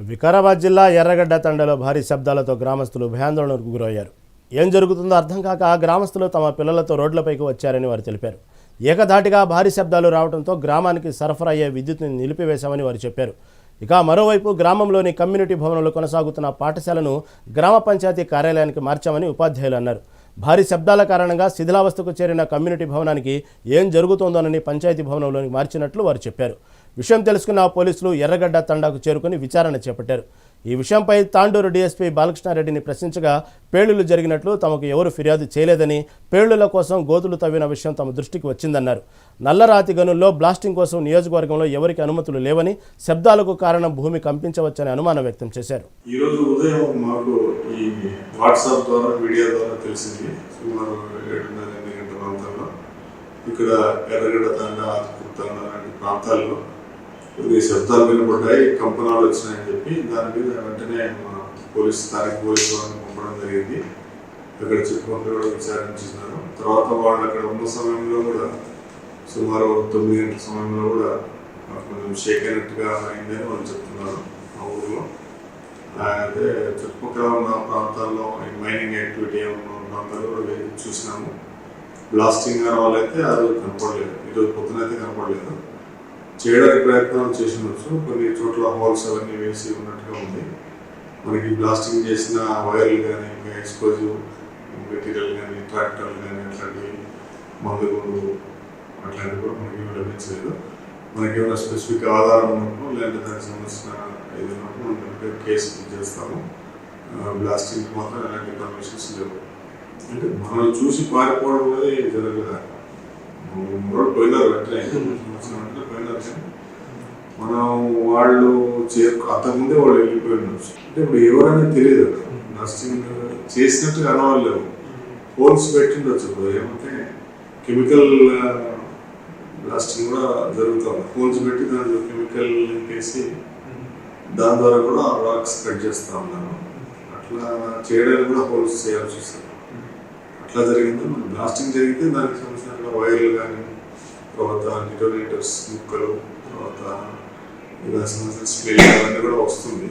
వికారాబాద్ జిల్లా ఎర్రగడ్డ తండలో భారీ శబ్దాలతో గ్రామస్తులు భయాందోళనకు గురయ్యారు. ఏం జరుగుతుందో అర్థం కాక ఆ గ్రామస్తులు తమ పిల్లలతో రోడ్లపైకి వచ్చారని వారు తెలిపారు. ఏకధాటిగా భారీ శబ్దాలు రావడంతో గ్రామానికి సరఫరా అయ్యే విద్యుత్ని నిలిపివేశామని వారు చెప్పారు. ఇక మరోవైపు గ్రామంలోని కమ్యూనిటీ భవనంలో కొనసాగుతున్న పాఠశాలను గ్రామ పంచాయతీ కార్యాలయానికి మార్చామని ఉపాధ్యాయులు అన్నారు. భారీ శబ్దాల కారణంగా శిథిలావస్థకు చేరిన కమ్యూనిటీ భవనానికి ఏం జరుగుతోందోనని పంచాయతీ భవనంలోకి మార్చినట్లు వారు చెప్పారు. విషయం తెలుసుకున్న పోలీసులు ఎర్రగడ్డ తండాకు చేరుకుని విచారణ చేపట్టారు. ఈ విషయంపై తాండూరు డీఎస్పీ బాలకృష్ణారెడ్డిని ప్రశ్నించగా పేలుళ్ళు జరిగినట్లు తమకు ఎవరు ఫిర్యాదు చేయలేదని పేలుళ్ళ కోసం గోతులు తవ్విన విషయం తమ దృష్టికి వచ్చిందన్నారు. నల్లరాతి గనుల్లో బ్లాస్టింగ్ కోసం నియోజకవర్గంలో ఎవరికి అనుమతులు లేవని శబ్దాలకు కారణం భూమి కంపించవచ్చని అనుమానం వ్యక్తం చేశారు. ఉదయం మాకు ఈ వాట్సాప్ ద్వారా ద్వారా తెలిసింది. సుమారు గంటల ఇక్కడ ఎర్రగడ్డ తండ తండ లాంటి ప్రాంతాల్లో కొన్ని శబ్దాలు వినపడ్డాయి కంపనాలు వచ్చినాయని చెప్పి దాని మీద వెంటనే మన పోలీస్ స్థానిక పోలీసు వాళ్ళని పంపడం జరిగింది. అక్కడ చుట్టుపక్కల కూడా విచారించున్నారు తర్వాత వాళ్ళు అక్కడ ఉన్న సమయంలో కూడా సుమారు తొమ్మిది గంటల సమయంలో కూడా కొంచెం షేక్ అయినట్టుగా అయిందని వాళ్ళు చెప్తున్నారు మా ఊర్లో. అయితే చుట్టుపక్కల ఉన్న ప్రాంతాల్లో మైనింగ్ యాక్టివిటీ ఉన్న ప్రాంతాల్లో కూడా వెళ్ళి చూసినాము. బ్లాస్టింగ్ అయిన వాళ్ళైతే ఆ రోజు కనపడలేదు. ఈరోజు పొద్దున అయితే కనపడలేదు. చేయడానికి ప్రయత్నం ఉండొచ్చు కొన్ని చోట్ల హోల్స్ అవన్నీ వేసి ఉన్నట్టుగా ఉంది. మనకి బ్లాస్టింగ్ చేసిన వైర్లు కానీ ఇంకా ఎక్స్ప్లోజివ్ మెటీరియల్ కానీ ట్రాక్టర్లు కానీ అట్లాంటివి మందుగుండు అట్లాంటివి కూడా మనకి లభించలేదు మనకి ఏమైనా స్పెసిఫిక్ ఆధారం ఉన్నప్పుడు లేదంటే దానికి సంబంధించిన ఇది ఉన్నప్పుడు మనం కేసు చేస్తాము. బ్లాస్టింగ్ మాత్రం ఎలాంటి ఇన్ఫర్మేషన్స్ లేవు. అంటే మనం చూసి పారిపోవడం అనేది జరగదు. రోడ్ పోయినారు వెంటనే వచ్చిన వెంటనే పోయినారు మనం వాళ్ళు చేరు అంతకుముందే వాళ్ళు వెళ్ళిపోయి అంటే ఇప్పుడు ఎవరైనా తెలియదు నర్సింగ్ చేసినట్టు కనవాళ్ళు ఫోన్స్ పెట్టిండొచ్చు ఇప్పుడు ఏమంటే కెమికల్ బ్లాస్టింగ్ కూడా జరుగుతుంది ఫోన్స్ పెట్టి దాంట్లో కెమికల్ వేసి దాని ద్వారా కూడా రాక్స్ కట్ చేస్తా ఉన్నాను అట్లా చేయడానికి కూడా హోల్స్ చేయాల్సి వస్తుంది. అట్లా జరిగిందో మన బ్లాస్టింగ్ జరిగితే దానికి సంబంధించిన వైర్లు కానీ తర్వాత డిటోనేటర్స్ ముక్కలు తర్వాత దానికి సంబంధించిన స్ప్రే అవన్నీ కూడా వస్తుంది